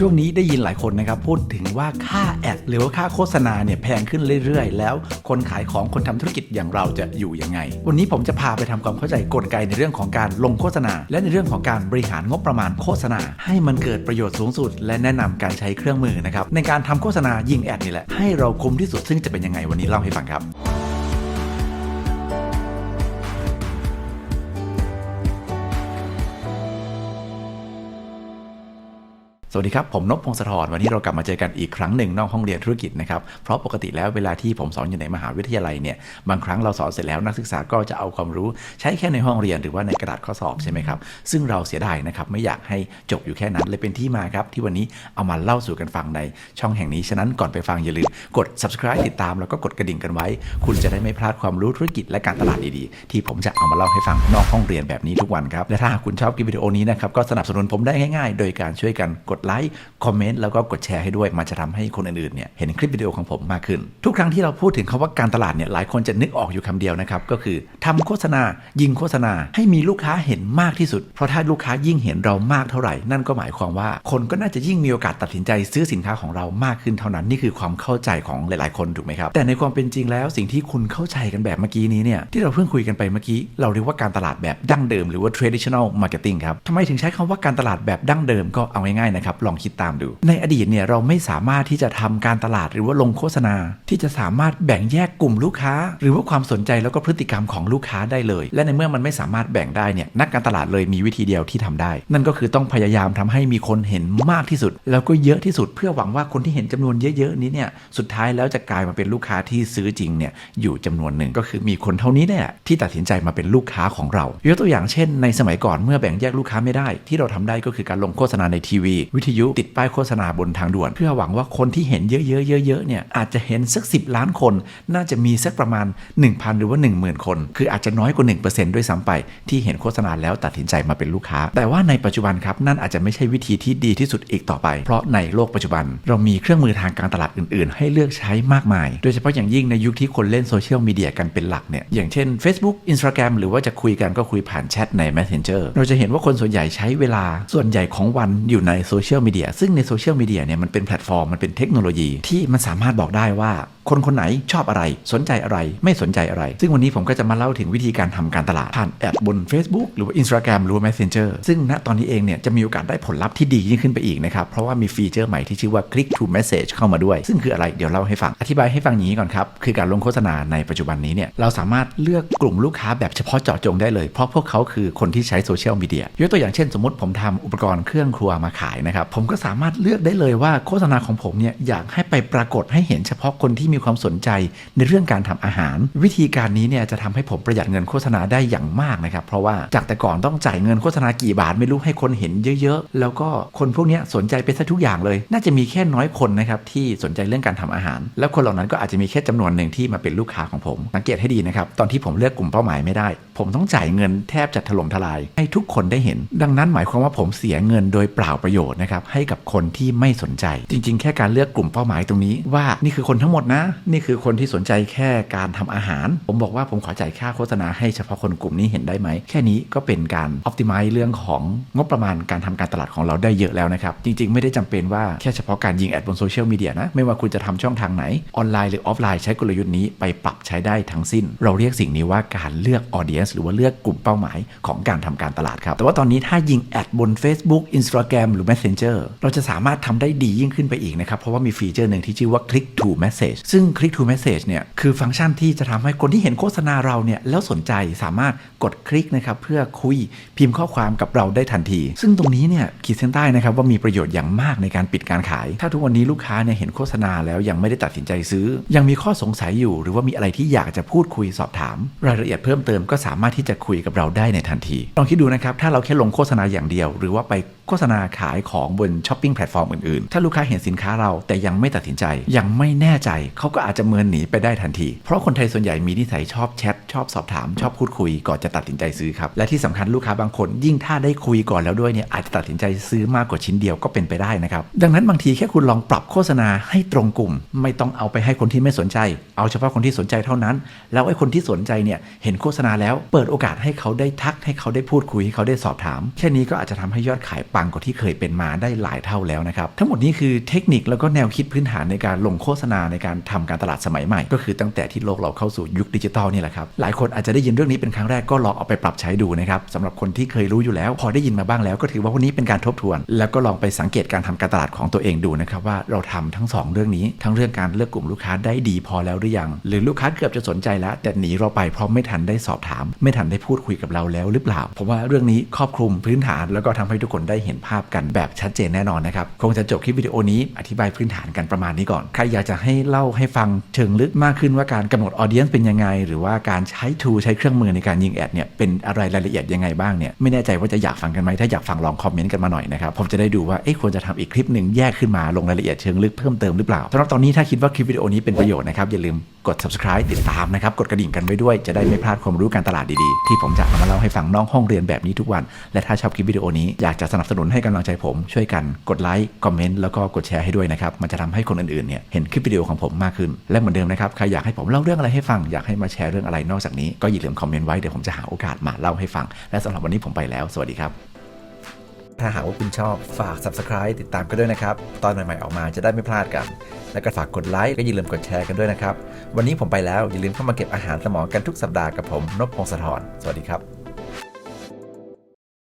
ช่วงนี้ได้ยินหลายคนนะครับพูดถึงว่าค่าแอดหรือว่าค่าโฆษณาเนี่ยแพงขึ้นเรื่อยๆ แล้วคนขายของคนทำธุรกิจอย่างเราจะอยู่ยังไง วันนี้ผมจะพาไปทำความเข้าใจกลไกในเรื่องของการลงโฆษณา และในเรื่องของการบริหารงบประมาณโฆษณา ให้มันเกิดประโยชน์สูงสุด และแนะนำการใช้เครื่องมือนะครับในการทำโฆษณายิงแอดนี่แหละให้เราคุ้มที่สุดซึ่งจะเป็นยังไงวันนี้เล่าให้ฟังครับ วัสดีครับ ผมนพพงศธรวันนี้เรากลับมาเจอกันอีกครั้งหนึ่งนอกห้องเรียนธุรกิจนะครับ เพราะปกติแล้วเวลาที่ผมสอนอยู่ในมหาวิทยาลัยเนี่ยบางครั้งเราสอนเสร็จแล้วนักศึกษาก็จะเอาความรู้ใช้แค่ในห้องเรียนหรือว่าในกระดาษข้อสอบใช่ไหมครับซึ่งเราเสียดายนะครับไม่อยากให้จบอยู่แค่นั้นเลยเป็นที่มาครับ ที่วันนี้เอามาเล่าสู่กันฟังในช่องแห่งนี้ฉะนั้นก่อนไปฟังอย่าลืมกด subscribe ติดตามแล้วก็กดกระดิ่งกันไว้ คุณจะได้ไม่พลาดความรู้ธุรกิจและการตลาดดีๆ ที่ผมจะเอามาเล่าให้ฟังนอกห้องเรียนแบบนี้ทุกวันครับและถ้าคุณชอบคลิปวิดีโอนี้นะครับก็สนับสนุนผมได้ง่ายๆ โดยการช่วยกันกดไลค์คอมเมนต์แล้วก็กดแชร์ให้ด้วยมันจะทำให้คนอื่นๆเนี่ยเห็นคลิปวิดีโอของผมมากขึ้น ทุกครั้งที่เราพูดถึงคาว่าการตลาดเนี่ยหลายคนจะนึกออกอยู่คำเดียวนะครับก็คือทำโฆษณายิงโฆษณาให้มีลูกค้าเห็นมากที่สุด เพราะถ้าลูกค้ายิ่งเห็นเรามากเท่าไหร่ นั่นก็หมายความว่าคนก็น่าจะยิ่งมีโอกาสตัดสินใจซื้อสินค้าของเรามากขึ้นเท่านั้นนี่คือความเข้าใจของหลาย ๆ คนถูกไหมครับแต่ในความเป็นจริงแล้วสิ่งที่คุณเข้าใจกันแบบเมื่อกี้นี้เนี่ยที่เราเพิ่งคุยกันไปเมื่อกี้เราเรียกว่าการตลาดแบบดั้งเดิมหรือว่า traditional marketing ครับทำไมถึงใช้คำว่าการตลาดแบบดั้งเดิมก็เอาง่ายๆนะครับลองคิดตามดู ในอดีตเนี่ยเราไม่สามารถที่จะทำการตลาดหรือว่าลงโฆษณา ที่จะสามารถแบ่งแยกกลุ่มลูกค้า หรือว่าความสนใจแล้วก็พฤติกรรมของลูกค้าได้เลย และในเมื่อมันไม่สามารถแบ่งได้เนี่ยนักการตลาดเลยมีวิธีเดียวที่ทำได้ นั่นก็คือต้องพยายามทำให้มีคนเห็นมากที่สุด แล้วก็เยอะที่สุด เพื่อหวังว่าคนที่เห็นจำนวนเยอะๆนี้เนี่ยสุดท้ายแล้วจะกลายมาเป็นลูกค้าที่ซื้อจริงเนี่ยอยู่จำนวนหนึ่งก็คือมีคนเท่านี้เนี่ยที่ตัดสินใจมาเป็นลูกค้าของเรายกตัวอย่างเช่น ในสมัยก่อนเมื่อแบ่งแยกลูกค้าไม่ได้ ที่เราทำได้ก็คือการลงโฆษณาในทีวีวิทยุติดป้ายโฆษณาบนทางด่วน เพื่อหวังว่าคนที่เห็นเยอะๆเยอะๆเนี่ยอาจจะเห็นสัก 10 ล้านคน น่าจะมีสักประมาณ 1,000 หรือว่า 10,000 คน คืออาจจะน้อยกว่า 1%ด้วยซ้ำไป ที่เห็นโฆษณาแล้วตัดสินใจมาเป็นลูกค้า แต่ว่าในปัจจุบันครับนั่นอาจจะไม่ใช่วิธีที่ดีที่สุดอีกต่อไป เพราะในโลกปัจจุบัน เรามีเครื่องมือทางการตลาดอื่น ๆ ให้เลือกใช้มากมาย โดยเฉพาะอย่างยิ่งในยุคที่คนเล่นโซเชียลมีเดียกันเป็นหลักเนี่ยอย่างเช่น Facebook Instagram หรือว่าจะคุยกันก็คุยผ่านแชทใน Messenger เราจะเห็นว่าคนส่วนใหญ่ใช้เวลาส่วนใหญ่ของวันอยู่ในโซเชียลมีเดียซึ่งในโซเชียลมีเดียเนี่ยมันเป็นแพลตฟอร์มมันเป็นเทคโนโลยีที่มันสามารถบอกได้ว่า คนคนไหนชอบอะไร สนใจอะไร ไม่สนใจอะไร ซึ่งวันนี้ผมก็จะมาเล่าถึงวิธีการทำการตลาด ผ่านแอดบน Facebook หรือว่า Instagram หรือว่า Messenger ซึ่งณตอนนี้เองเนี่ยจะมีโอกาสได้ผลลัพธ์ที่ดียิ่งขึ้นไปอีกนะครับเพราะว่ามีฟีเจอร์ใหม่ที่ชื่อว่า Click to Message เข้ามาด้วย ซึ่งคืออะไรเดี๋ยวเล่าให้ฟังอธิบายให้ฟังอย่างนี้ก่อนครับคือการลงโฆษณาในปัจจุบันนี้เนี่ยเราสามารถเลือกกลุ่มลูกค้าแบบเฉพาะเจาะจงได้เลยเพราะพวกเขาคือคนที่ใช้โซเชียลมีเดียยกตัวอย่างเช่น สมมติผมทำอุปกรณ์เครื่องครัวมาขายนะครับผมก็สามารถเลือกได้เลยว่าโฆษณาของผมเนี่ยอยากให้ไปปรากฏให้เห็นเฉพาะคนที่มีมีความสนใจในเรื่องการทำอาหาร วิธีการนี้เนี่ยจะทำให้ผมประหยัดเงินโฆษณาได้อย่างมากนะครับ เพราะว่าจากแต่ก่อนต้องจ่ายเงินโฆษณากี่บาทไม่รู้ให้คนเห็นเยอะๆ แล้วก็คนพวกนี้สนใจไปซะทุกอย่างเลย น่าจะมีแค่น้อยคนนะครับที่สนใจเรื่องการทำอาหาร แล้วคนเหล่านั้นก็อาจจะมีแค่จำนวนหนึ่งที่มาเป็นลูกค้าของผม สังเกตให้ดีนะครับตอนที่ผมเลือกกลุ่มเป้าหมายไม่ได้ ผมต้องจ่ายเงินแทบจะถล่มทลาย ให้ทุกคนได้เห็น ดังนั้นหมายความว่าผมเสียเงินโดยเปล่าประโยชน์นะครับให้กับคนที่ไม่สนใจ จริง ๆ แค่การเลือกกลุ่มเป้าหมายตรงนี้ว่านี่คือคนทั้งหมดนะนี่คือคนที่สนใจแค่การทำอาหาร ผมบอกว่าผมขอจ่ายค่าโฆษณาให้เฉพาะคนกลุ่มนี้เห็นได้ไหม แค่นี้ก็เป็นการ optimize เรื่องของงบประมาณการทำการตลาดของเราได้เยอะแล้วนะครับ จริง ๆ ไม่ได้จำเป็นว่าแค่เฉพาะการยิงแอดบนโซเชียลมีเดียนะ ไม่ว่าคุณจะทำช่องทางไหน ออนไลน์หรือออฟไลน์ใช้กลยุทธ์นี้ไปปรับใช้ได้ทั้งสิ้น เราเรียกสิ่งนี้ว่าการเลือก audience หรือว่าเลือกกลุ่มเป้าหมายของการทำการตลาดครับ แต่ว่าตอนนี้ถ้ายิงแอดบน Facebook Instagram หรือ Messenger เราจะสามารถทำได้ดียิ่งขึ้นไปอีกนะครับเพราะว่ามีฟีเจอร์หนึ่งที่ชื่อว่า click to message ซง click to message เนี่ยคือฟังก์ชันที่จะทำให้คนที่เห็นโฆษณาเราเนี่ยแล้วสนใจสามารถกดคลิกนะครับเพื่อคุยพิมพ์ข้อความกับเราได้ทันที ซึ่งตรงนี้เนี่ยขีดเส้นใต้นะครับว่ามีประโยชน์อย่างมากในการปิดการขาย ถ้าทุกวันนี้ลูกค้าเนี่ยเห็นโฆษณาแล้วยังไม่ได้ตัดสินใจซื้อ ยังมีข้อสงสัยอยู่ หรือว่ามีอะไรที่อยากจะพูดคุยสอบถาม รายละเอียดเพิ่มเติมก็สามารถที่จะคุยกับเราได้ในทันทีลองคิดดูนะครับถ้าเราแค่ลงโฆษณาอย่างเดียว หรือว่าไป โฆษณาขายของบนช้อปปิ้งแพลตฟอร์มอื่นๆ ถ้าลูกค้าเห็นสินค้าเราแต่ยังไม่ตัดสินใจ ยังไม่แน่ใจเขาก็อาจจะเมินหนีไปได้ทันที เพราะคนไทยส่วนใหญ่มีนิสัยชอบแชทชอบสอบถามชอบพูดคุยก่อนจะตัดสินใจซื้อครับ และที่สำคัญลูกค้าบางคน ยิ่งถ้าได้คุยก่อนแล้วด้วยเนี่ยอาจจะตัดสินใจซื้อมากกว่าชิ้นเดียวก็เป็นไปได้นะครับดังนั้นบางทีแค่คุณลองปรับโฆษณาให้ตรงกลุ่ม ไม่ต้องเอาไปให้คนที่ไม่สนใจ เอาเฉพาะคนที่สนใจเท่านั้น แล้วไอ้คนที่สนใจเนี่ยเห็นโฆษณาแล้ว เปิดโอกาสให้เขาได้ทักให้เขาได้พูดคุยให้เขาได้สอบถาม แค่นี้ก็อาจจะทำให้ยอดขายปังกว่าที่เคยเป็นมาได้หลายเท่าแล้วนะครับ ทั้งหมดนี้คือเทคนิคแล้วก็แนวคิดพื้นฐานในการลงโฆษณาในการทำการตลาดสมัยใหม่ ก็คือตั้งแต่ที่โลกเราเข้าสู่ยุคดิจิทัลนี่แหละครับหลายคนอาจจะได้ยินเรื่องนี้เป็นครั้งแรกก็ลองเอาไปปรับใช้ดูนะครับสำหรับคนที่เคยรู้อยู่แล้ว พอได้ยินมาบ้างแล้วก็ถือว่าวันนี้เป็นการทบทวน แล้วก็ลองไปสังเกตการทำการตลาดของตัวเองดูนะครับว่าเราทำทั้งสองเรื่องนี้ ทั้งเรื่องการเลือกกลุ่มลูกค้าได้ดีพอแล้วหรือยัง หรือลูกค้าเกือบจะสนใจแล้ว แต่หนีเราไปเพราะไม่ทันได้สอบถาม ไม่ทันได้พูดคุยกับเราแล้วหรือเปล่าผมว่าเรื่องนี้ครอบคลุมพื้นฐานแล้วก็ทำให้ทุกคนได้เห็นภาพกันแบบชัดเจนแน่นอนนะครับ คงจะจบคลิปวิดีโอนี้อธิบายพื้นฐานกันประมาณนี้ก่อน ใครอยากจะให้เล่าให้ฟังเชิงลึกมากขึ้นว่าการกำหนดออเดียนเป็นยังไง หรือว่าการใช้ทูใช้เครื่องมือในการยิงแอดเนี่ยเป็นอะไรรายละเอียดยังไงบ้างเนี่ยไม่แน่ใจว่าจะอยากฟังกันไหมถ้าอยากฟังลองคอมเมนต์กันมาหน่อยนะครับผมจะได้ดูว่าเอ๊ะควรจะทำอีกคลิปหนึ่งแยกขึ้นมาลงรายละเอียดเชิงลึกเพิ่มเติมหรือเปล่าสำหรับตอนนี้ถ้าคิดว่าคลิปวิดีโอนี้เป็นประโยชน์นะครับอย่าลืมกด subscribe ติดตามนะครับกดกระดิ่งกันไว้ด้วยจะได้ไม่พลาดความรู้การตลาดดีๆ ที่ผมจะเอามาเล่าให้ฟังนอกห้องเรียนแบบนี้ทุกวัน และถ้าชอบคลิปวิดีโอนี้อยากจะสนับสนุนนุนให้กำลังใจผม ช่วยกันกดไลค์คอมเมนต์แล้วก็กดแชร์ให้ด้วยนะครับ มันจะทำให้คนอื่นๆเนี่ยเห็นคลิปวิดีโอของผมมากขึ้น และเหมือนเดิมนะครับ ใครอยากให้ผมเล่าเรื่องอะไรให้ฟัง อยากให้มาแชร์เรื่องอะไรนอกจากนี้ก็อย่าลืมคอมเมนต์ไว้ เดี๋ยวผมจะหาโอกาสมาเล่าให้ฟัง และสำหรับวันนี้ผมไปแล้ว สวัสดีครับ ถ้าหากว่าคุณชอบฝาก subscribe ติดตามกันด้วยนะครับ ตอนใหม่ๆออกมาจะได้ไม่พลาดกัน แล้วก็ฝากกดไลค์ก็อย่าลืมกดแชร์กันด้วยนะครับ วันนี้ผมไปแล้วอย่าลืมเข้ามาเก็บอาหารสมองกันทุกสัปดาห์กับผมนพพงศธรสวัสดีครับ